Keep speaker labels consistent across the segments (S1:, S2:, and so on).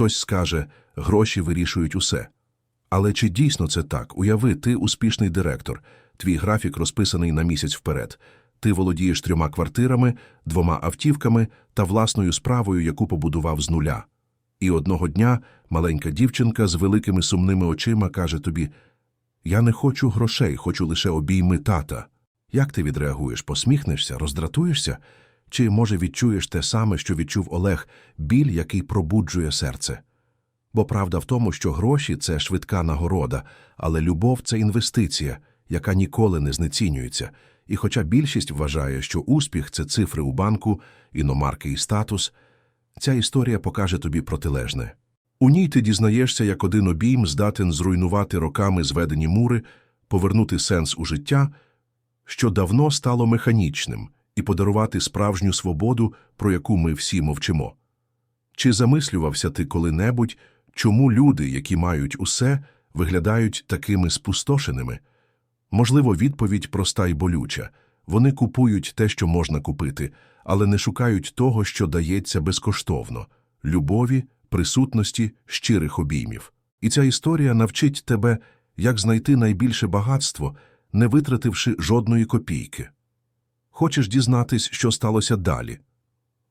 S1: Хтось скаже, гроші вирішують усе. Але чи дійсно це так? Уяви, ти успішний директор, твій графік розписаний на місяць вперед. Ти володієш трьома квартирами, двома автівками та власною справою, яку побудував з нуля. І одного дня маленька дівчинка з великими сумними очима каже тобі: Я не хочу грошей, хочу лише обійми тата. Як ти відреагуєш? Посміхнешся, роздратуєшся? Чи, може, відчуєш те саме, що відчув Олег, біль, який пробуджує серце? Бо правда в тому, що гроші це швидка нагорода, але любов це інвестиція, яка ніколи не знецінюється. І хоча більшість вважає, що успіх це цифри у банку, іномарки і статус, ця історія покаже тобі протилежне. У ній ти дізнаєшся, як один обійм здатен зруйнувати роками зведені мури, повернути сенс у життя, що давно стало механічним, і подарувати справжню свободу, про яку ми всі мовчимо. Чи замислювався ти коли-небудь, чому люди, які мають усе, виглядають такими спустошеними? Можливо, відповідь проста й болюча. Вони купують те, що можна купити, але не шукають того, що дається безкоштовно – любові, присутності, щирих обіймів. І ця історія навчить тебе, як знайти найбільше багатство, не витративши жодної копійки. Хочеш дізнатись, що сталося далі?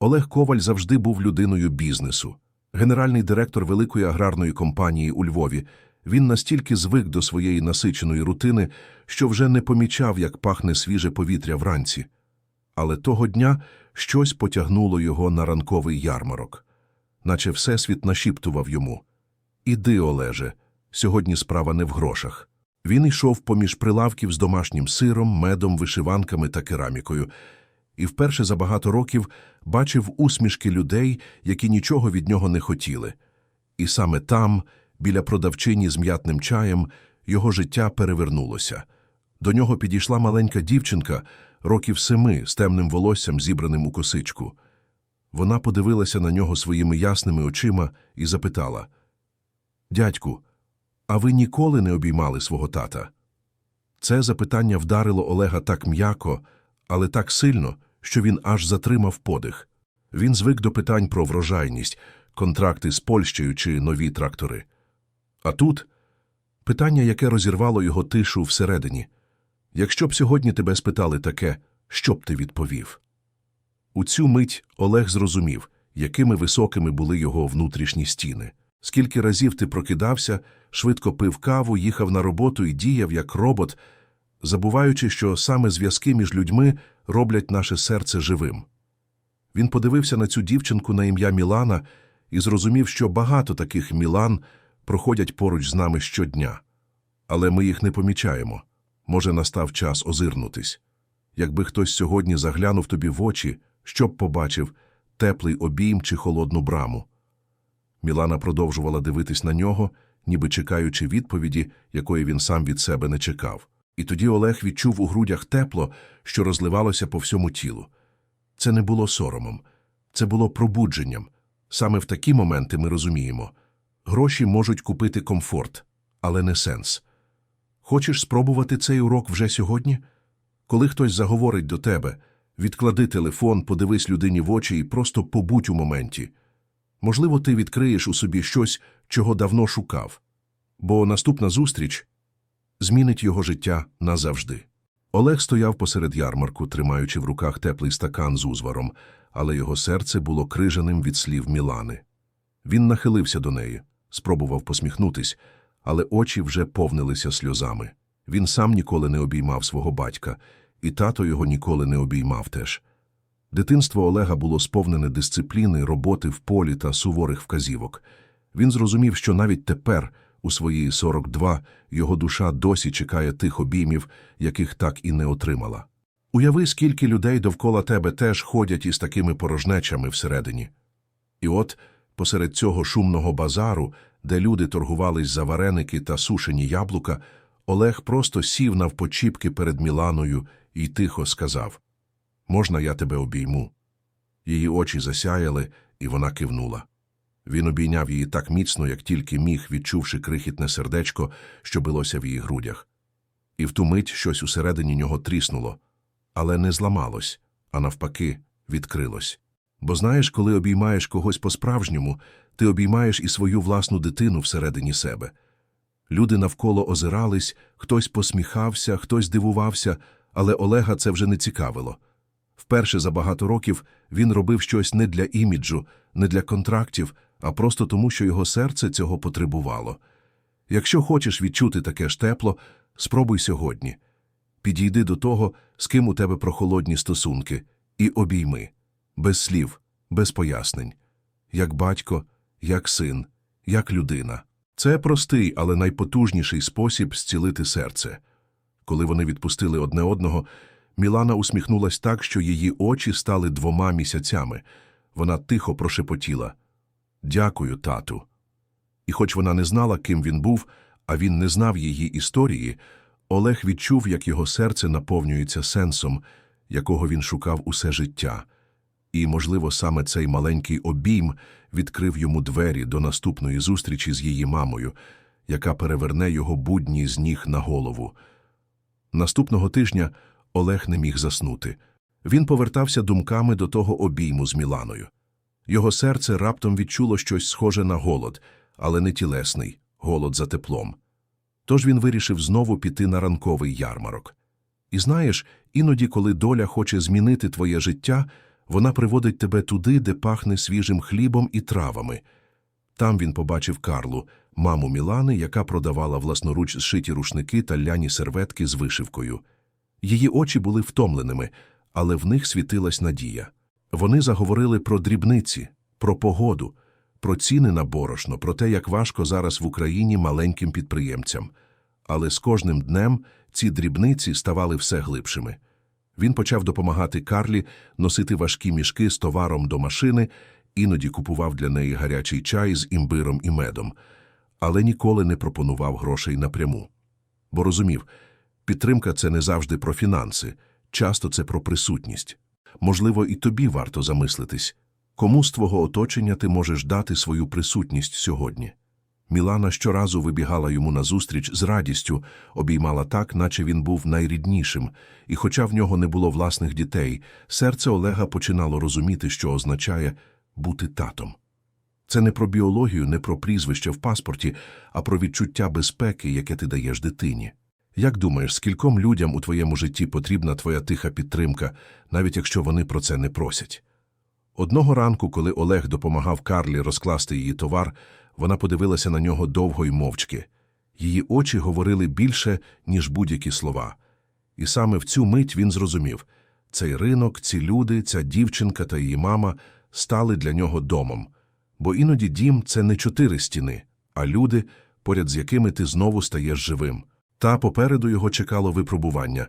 S1: Олег Коваль завжди був людиною бізнесу. Генеральний директор великої аграрної компанії у Львові. Він настільки звик до своєї насиченої рутини, що вже не помічав, як пахне свіже повітря вранці. Але того дня щось потягнуло його на ранковий ярмарок, наче Всесвіт нашіптував йому Іди, Олеже, сьогодні справа не в грошах. Він йшов поміж прилавків з домашнім сиром, медом, вишиванками та керамікою, і вперше за багато років бачив усмішки людей, які нічого від нього не хотіли. І саме там, біля продавчині з м'ятним чаєм, його життя перевернулося. До нього підійшла маленька дівчинка, років семи, з темним волоссям, зібраним у косичку. Вона подивилася на нього своїми ясними очима і запитала Дядьку, а ви ніколи не обіймали свого тата? Це запитання вдарило Олега так м'яко, але так сильно, що він аж затримав подих. Він звик до питань про врожайність, контракти з Польщею чи нові трактори. А тут питання, яке розірвало його тишу всередині. Якщо б сьогодні тебе спитали таке, що б ти відповів? У цю мить Олег зрозумів, якими високими були його внутрішні стіни. Скільки разів ти прокидався, швидко пив каву, їхав на роботу і діяв як робот, забуваючи, що саме зв'язки між людьми роблять наше серце живим. Він подивився на цю дівчинку на ім'я Мілана і зрозумів, що багато таких Мілан проходять поруч з нами щодня. Але ми їх не помічаємо. Може, настав час озирнутись. Якби хтось сьогодні заглянув тобі в очі, що б побачив теплий обійм чи холодну браму. Мілана продовжувала дивитись на нього, ніби чекаючи відповіді, якої він сам від себе не чекав. І тоді Олег відчув у грудях тепло, що розливалося по всьому тілу. Це не було соромом, це було пробудженням. Саме в такі моменти ми розуміємо гроші можуть купити комфорт, але не сенс. Хочеш спробувати цей урок вже сьогодні? Коли хтось заговорить до тебе, відклади телефон, подивись людині в очі і просто побудь у моменті. Можливо, ти відкриєш у собі щось, чого давно шукав, бо наступна зустріч змінить його життя назавжди. Олег стояв посеред ярмарку, тримаючи в руках теплий стакан з узваром, але його серце було крижаним від слів Мілани. Він нахилився до неї, спробував посміхнутись, але очі вже повнилися сльозами. Він сам ніколи не обіймав свого батька, і тато його ніколи не обіймав теж. Дитинство Олега було сповнене дисципліни, роботи в полі та суворих вказівок. Він зрозумів, що навіть тепер, у свої 42, його душа досі чекає тих обіймів, яких так і не отримала. Уяви, скільки людей довкола тебе теж ходять із такими порожнечами всередині. І от, посеред цього шумного базару, де люди торгувались за вареники та сушені яблука, Олег просто сів навпочіпки перед Міланою і тихо сказав Можна я тебе обійму? Її очі засяяли, і вона кивнула. Він обійняв її так міцно, як тільки міг, відчувши крихітне сердечко, що билося в її грудях. І в ту мить щось усередині нього тріснуло, але не зламалось, а навпаки, відкрилось. Бо знаєш, коли обіймаєш когось по-справжньому, ти обіймаєш і свою власну дитину всередині себе. Люди навколо озирались, хтось посміхався, хтось дивувався, але Олега це вже не цікавило. Вперше за багато років він робив щось не для іміджу, не для контрактів, а просто тому, що його серце цього потребувало. Якщо хочеш відчути таке ж тепло, спробуй сьогодні. Підійди до того, з ким у тебе прохолодні стосунки, і обійми. Без слів, без пояснень. Як батько, як син, як людина. Це простий, але найпотужніший спосіб зцілити серце. Коли вони відпустили одне одного, Мілана усміхнулась так, що її очі стали двома місяцями. Вона тихо прошепотіла Дякую, тату. І хоч вона не знала, ким він був, а він не знав її історії, Олег відчув, як його серце наповнюється сенсом, якого він шукав усе життя. І, можливо, саме цей маленький обійм відкрив йому двері до наступної зустрічі з її мамою, яка переверне його будні з ніг на голову. Наступного тижня Олег не міг заснути. Він повертався думками до того обійму з Міланою. Його серце раптом відчуло щось схоже на голод, але не тілесний, голод за теплом. Тож він вирішив знову піти на ранковий ярмарок. І знаєш, іноді, коли доля хоче змінити твоє життя, вона приводить тебе туди, де пахне свіжим хлібом і травами. Там він побачив Карлу, маму Мілани, яка продавала власноруч зшиті рушники та ляні серветки з вишивкою. Її очі були втомленими, але в них світилась надія. Вони заговорили про дрібниці, про погоду, про ціни на борошно, про те, як важко зараз в Україні маленьким підприємцям. Але з кожним днем ці дрібниці ставали все глибшими. Він почав допомагати Карлі носити важкі мішки з товаром до машини, іноді купував для неї гарячий чай з імбиром і медом, але ніколи не пропонував грошей напряму. Бо розумів, підтримка це не завжди про фінанси, часто це про присутність. Можливо, і тобі варто замислитись, кому з твого оточення ти можеш дати свою присутність сьогодні. Мілана щоразу вибігала йому назустріч з радістю, обіймала так, наче він був найріднішим, і хоча в нього не було власних дітей, серце Олега починало розуміти, що означає бути татом. Це не про біологію, не про прізвище в паспорті, а про відчуття безпеки, яке ти даєш дитині. Як думаєш, скільком людям у твоєму житті потрібна твоя тиха підтримка, навіть якщо вони про це не просять? Одного ранку, коли Олег допомагав Карлі розкласти її товар, вона подивилася на нього довго й мовчки. Її очі говорили більше, ніж будь-які слова. І саме в цю мить він зрозумів цей ринок, ці люди, ця дівчинка та її мама стали для нього домом. Бо іноді дім це не чотири стіни, а люди, поряд з якими ти знову стаєш живим. Та попереду його чекало випробування,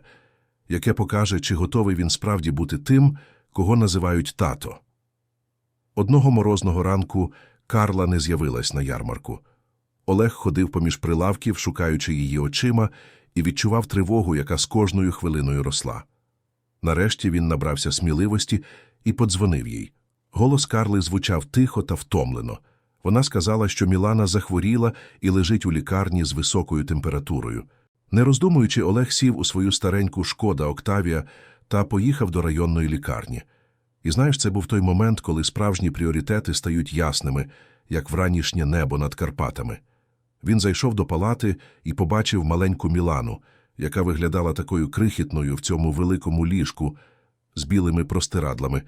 S1: яке покаже, чи готовий він справді бути тим, кого називають тато. Одного морозного ранку Карла не з'явилась на ярмарку. Олег ходив поміж прилавків, шукаючи її очима, і відчував тривогу, яка з кожною хвилиною росла. Нарешті він набрався сміливості і подзвонив їй. Голос Карли звучав тихо та втомлено. Вона сказала, що Мілана захворіла і лежить у лікарні з високою температурою. Не роздумуючи, Олег сів у свою стареньку шкода Октавія та поїхав до районної лікарні. І знаєш, це був той момент, коли справжні пріоритети стають ясними, як вранішнє небо над Карпатами. Він зайшов до палати і побачив маленьку Мілану, яка виглядала такою крихітною в цьому великому ліжку з білими простирадлами.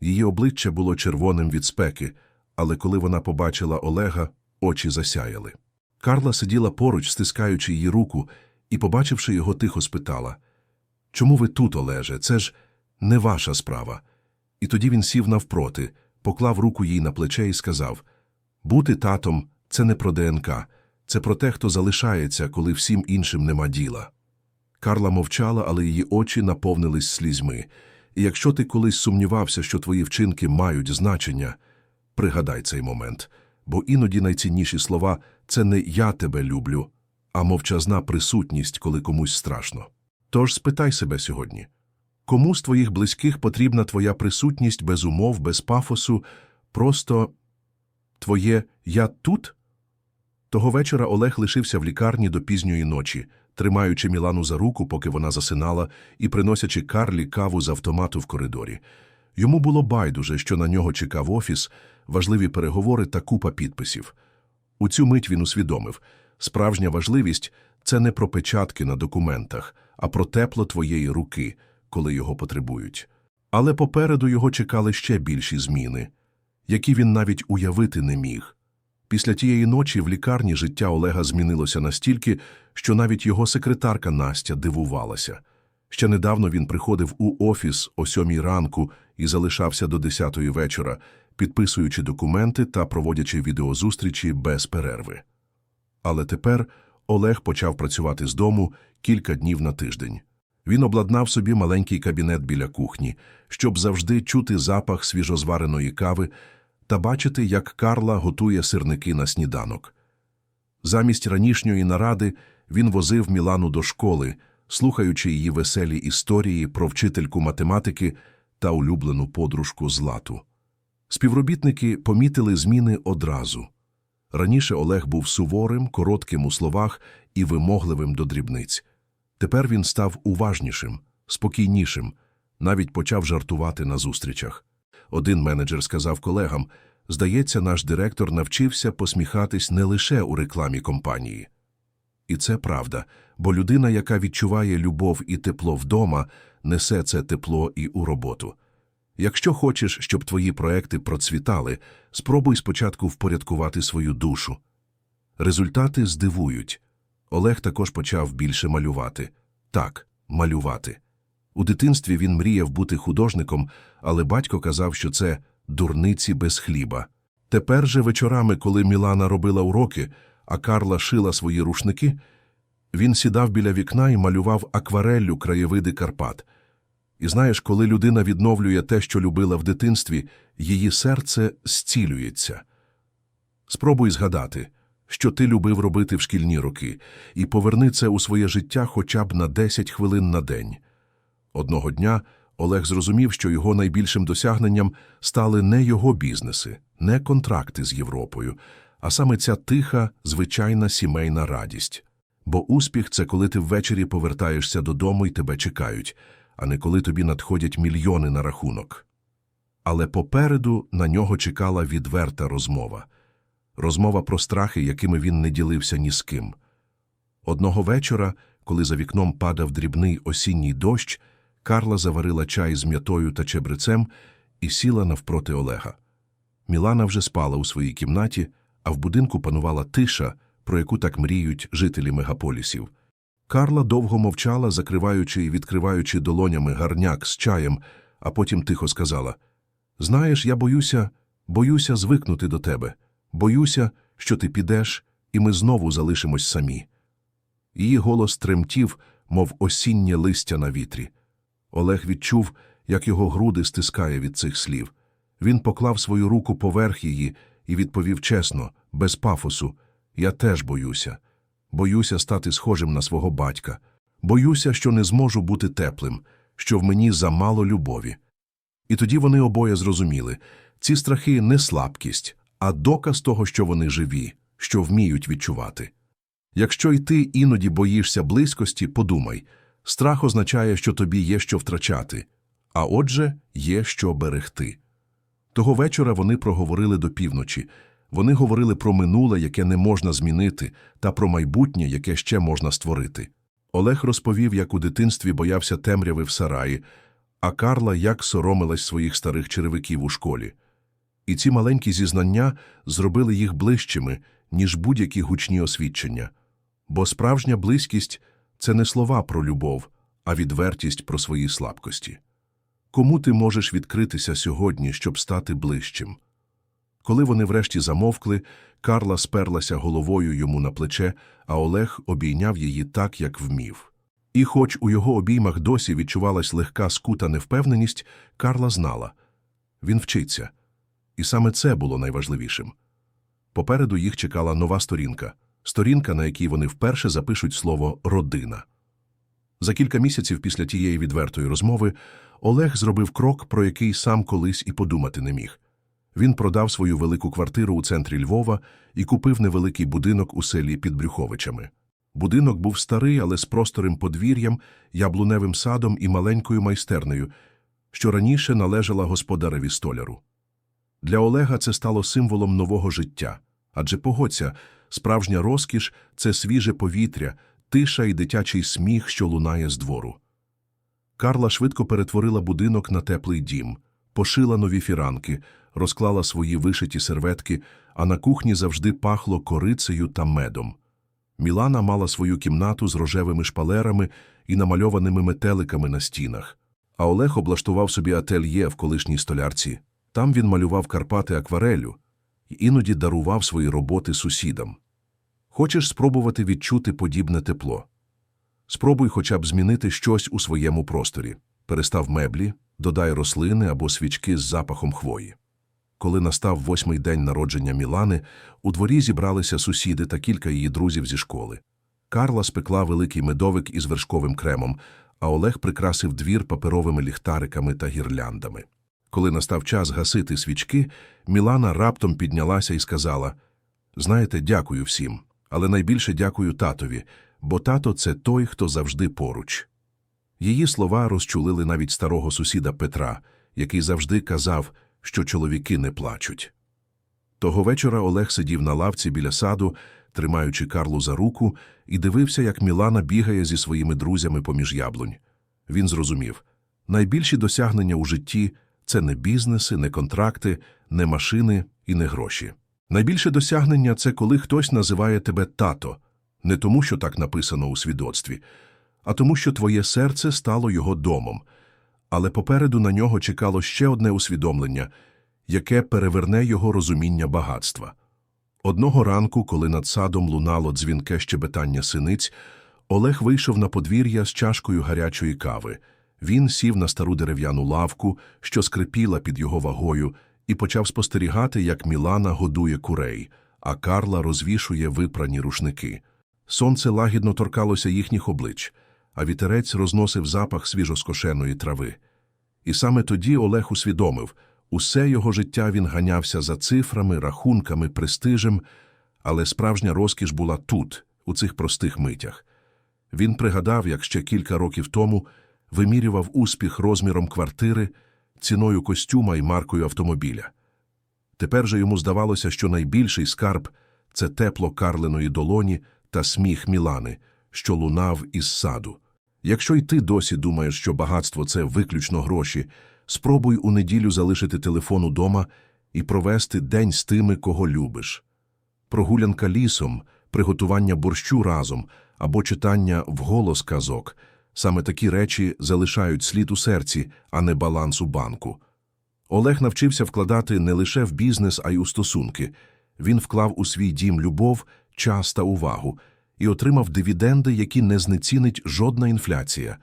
S1: Її обличчя було червоним від спеки, але коли вона побачила Олега, очі засяяли. Карла сиділа поруч, стискаючи її руку, і, побачивши його, тихо спитала Чому ви тут, Олеже? Це ж не ваша справа. І тоді він сів навпроти, поклав руку їй на плече і сказав Бути татом це не про ДНК, це про те, хто залишається, коли всім іншим нема діла. Карла мовчала, але її очі наповнились слізьми. І якщо ти колись сумнівався, що твої вчинки мають значення, пригадай цей момент, бо іноді найцінніші слова це не я тебе люблю, а мовчазна присутність, коли комусь страшно. Тож спитай себе сьогодні. Кому з твоїх близьких потрібна твоя присутність без умов, без пафосу, просто твоє «я тут»? Того вечора Олег лишився в лікарні до пізньої ночі, тримаючи Мілану за руку, поки вона засинала, і приносячи Карлі каву з автомату в коридорі. Йому було байдуже, що на нього чекав офіс, важливі переговори та купа підписів. У цю мить він усвідомив – справжня важливість – це не про печатки на документах, а про тепло твоєї руки, коли його потребують. Але попереду його чекали ще більші зміни, які він навіть уявити не міг. Після тієї ночі в лікарні життя Олега змінилося настільки, що навіть його секретарка Настя дивувалася. Ще недавно він приходив у офіс о сьомій ранку і залишався до десятої вечора, підписуючи документи та проводячи відеозустрічі без перерви. Але тепер Олег почав працювати з дому кілька днів на тиждень. Він обладнав собі маленький кабінет біля кухні, щоб завжди чути запах свіжозвареної кави та бачити, як Карла готує сирники на сніданок. Замість ранішньої наради він возив Мілану до школи, слухаючи її веселі історії про вчительку математики та улюблену подружку Злату. Співробітники помітили зміни одразу. Раніше Олег був суворим, коротким у словах і вимогливим до дрібниць. Тепер він став уважнішим, спокійнішим, навіть почав жартувати на зустрічах. Один менеджер сказав колегам, здається, наш директор навчився посміхатись не лише у рекламі компанії. І це правда, бо людина, яка відчуває любов і тепло вдома, несе це тепло і у роботу. Якщо хочеш, щоб твої проекти процвітали, спробуй спочатку впорядкувати свою душу. Результати здивують. Олег також почав більше малювати. Так, малювати. У дитинстві він мріяв бути художником, але батько казав, що це дурниці без хліба. Тепер же вечорами, коли Мілана робила уроки, а Карла шила свої рушники, він сідав біля вікна і малював аквареллю краєвиди Карпат. І знаєш, коли людина відновлює те, що любила в дитинстві, її серце зцілюється. Спробуй згадати, що ти любив робити в шкільні роки, і поверни це у своє життя хоча б на 10 хвилин на день. Одного дня Олег зрозумів, що його найбільшим досягненням стали не його бізнеси, не контракти з Європою, а саме ця тиха, звичайна сімейна радість. Бо успіх – це коли ти ввечері повертаєшся додому і тебе чекають, а не коли тобі надходять мільйони на рахунок. Але попереду на нього чекала відверта розмова. Розмова про страхи, якими він не ділився ні з ким. Одного вечора, коли за вікном падав дрібний осінній дощ, Карла заварила чай з м'ятою та чебрецем і сіла навпроти Олега. Мілана вже спала у своїй кімнаті, а в будинку панувала тиша, про яку так мріють жителі мегаполісів. Карла довго мовчала, закриваючи і відкриваючи долонями гарняк з чаєм, а потім тихо сказала: Знаєш, я боюся, боюся звикнути до тебе, боюся, що ти підеш, і ми знову залишимось самі. Її голос тремтів, мов осіннє листя на вітрі. Олег відчув, як його груди стискає від цих слів. Він поклав свою руку поверх її і відповів чесно, без пафосу: Я теж боюся. Боюся стати схожим на свого батька. Боюся, що не зможу бути теплим, що в мені замало любові. І тоді вони обоє зрозуміли ці страхи не слабкість, а доказ того, що вони живі, що вміють відчувати. Якщо й ти іноді боїшся близькості, подумай страх означає, що тобі є що втрачати, а отже, є що берегти. Того вечора вони проговорили до півночі. Вони говорили про минуле, яке не можна змінити, та про майбутнє, яке ще можна створити. Олег розповів, як у дитинстві боявся темряви в сараї, а Карла як соромилась своїх старих черевиків у школі. І ці маленькі зізнання зробили їх ближчими, ніж будь-які гучні освідчення. Бо справжня близькість – це не слова про любов, а відвертість про свої слабкості. Кому ти можеш відкритися сьогодні, щоб стати ближчим? Коли вони врешті замовкли, Карла сперлася головою йому на плече, а Олег обійняв її так, як вмів. І хоч у його обіймах досі відчувалась легка скута невпевненість, Карла знала – він вчиться. І саме це було найважливішим. Попереду їх чекала нова сторінка – сторінка, на якій вони вперше запишуть слово «родина». За кілька місяців після тієї відвертої розмови Олег зробив крок, про який сам колись і подумати не міг. Він продав свою велику квартиру у центрі Львова і купив невеликий будинок у селі під Брюховичами. Будинок був старий, але з просторим подвір'ям, яблуневим садом і маленькою майстернею, що раніше належала господареві столяру. Для Олега це стало символом нового життя. Адже погодься, справжня розкіш це свіже повітря, тиша і дитячий сміх, що лунає з двору. Карла швидко перетворила будинок на теплий дім, пошила нові фіранки, розклала свої вишиті серветки, а на кухні завжди пахло корицею та медом. Мілана мала свою кімнату з рожевими шпалерами і намальованими метеликами на стінах, а Олег облаштував собі ательє в колишній столярці. Там він малював Карпати акварелю і іноді дарував свої роботи сусідам. Хочеш спробувати відчути подібне тепло? Спробуй хоча б змінити щось у своєму просторі. Перестав меблі, додай рослини або свічки з запахом хвої. Коли настав восьмий день народження Мілани, у дворі зібралися сусіди та кілька її друзів зі школи. Карла спекла великий медовик із вершковим кремом, а Олег прикрасив двір паперовими ліхтариками та гірляндами. Коли настав час гасити свічки, Мілана раптом піднялася і сказала: Знаєте, дякую всім, але найбільше дякую татові, бо тато це той, хто завжди поруч. Її слова розчулили навіть старого сусіда Петра, який завжди казав, що чоловіки не плачуть. Того вечора Олег сидів на лавці біля саду, тримаючи Карлу за руку, і дивився, як Мілана бігає зі своїми друзями поміж яблунь. Він зрозумів найбільші досягнення у житті це не бізнеси, не контракти, не машини і не гроші. Найбільше досягнення це коли хтось називає тебе тато, не тому, що так написано у свідоцтві, а тому, що твоє серце стало його домом. Але попереду на нього чекало ще одне усвідомлення, яке переверне його розуміння багатства. Одного ранку, коли над садом лунало дзвінке щебетання синиць, Олег вийшов на подвір'я з чашкою гарячої кави. Він сів на стару дерев'яну лавку, що скрипіла під його вагою, і почав спостерігати, як Мілана годує курей, а Карла розвішує випрані рушники. Сонце лагідно торкалося їхніх облич, а вітерець розносив запах свіжоскошеної трави. І саме тоді Олег усвідомив усе його життя він ганявся за цифрами, рахунками, престижем, але справжня розкіш була тут, у цих простих митях. Він пригадав, як ще кілька років тому вимірював успіх розміром квартири, ціною костюма і маркою автомобіля. Тепер же йому здавалося, що найбільший скарб це тепло Карлиної долоні та сміх Мілани, що лунав із саду. Якщо й ти досі думаєш, що багатство це виключно гроші, спробуй у неділю залишити телефон удома і провести день з тими, кого любиш. Прогулянка лісом, приготування борщу разом або читання вголос казок саме такі речі залишають слід у серці, а не баланс у банку. Олег навчився вкладати не лише в бізнес, а й у стосунки. Він вклав у свій дім любов, час та увагу і отримав дивіденди, які не знецінить жодна інфляція,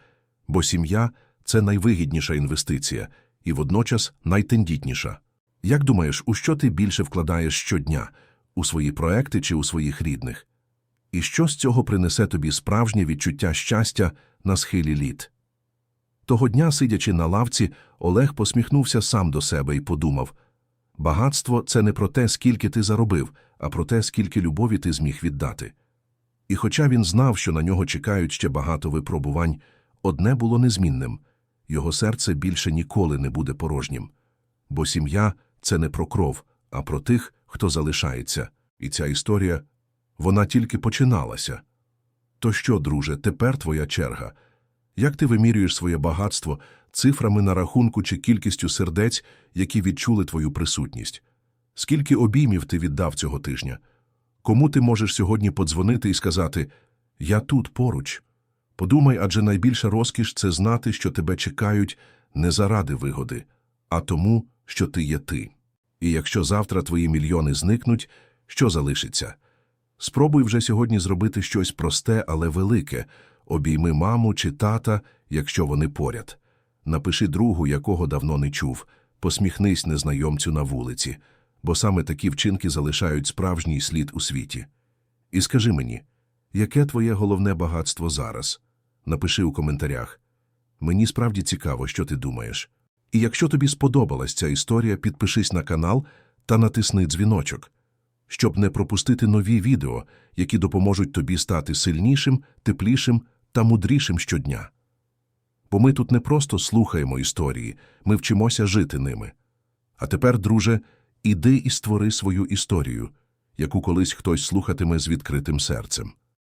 S1: бо сім'я це найвигідніша інвестиція і водночас найтендітніша. Як думаєш, у що ти більше вкладаєш щодня у свої проекти чи у своїх рідних? І що з цього принесе тобі справжнє відчуття щастя на схилі літ? Того дня, сидячи на лавці, Олег посміхнувся сам до себе і подумав багатство це не про те, скільки ти заробив, а про те, скільки любові ти зміг віддати. І хоча він знав, що на нього чекають ще багато випробувань, одне було незмінним його серце більше ніколи не буде порожнім. Бо сім'я це не про кров, а про тих, хто залишається, і ця історія вона тільки починалася. То що, друже, тепер твоя черга? Як ти вимірюєш своє багатство цифрами на рахунку чи кількістю сердець, які відчули твою присутність? Скільки обіймів ти віддав цього тижня? Кому ти можеш сьогодні подзвонити і сказати Я тут поруч? Подумай, адже найбільша розкіш це знати, що тебе чекають не заради вигоди, а тому, що ти є ти. І якщо завтра твої мільйони зникнуть, що залишиться? Спробуй вже сьогодні зробити щось просте, але велике. Обійми маму чи тата, якщо вони поряд. Напиши другу, якого давно не чув, посміхнись незнайомцю на вулиці, бо саме такі вчинки залишають справжній слід у світі. І скажи мені, яке твоє головне багатство зараз? Напиши у коментарях. Мені справді цікаво, що ти думаєш. І якщо тобі сподобалась ця історія, підпишись на канал та натисни дзвіночок щоб не пропустити нові відео, які допоможуть тобі стати сильнішим, теплішим та мудрішим щодня. Бо ми тут не просто слухаємо історії, ми вчимося жити ними. А тепер, друже, іди і створи свою історію, яку колись хтось слухатиме з відкритим серцем.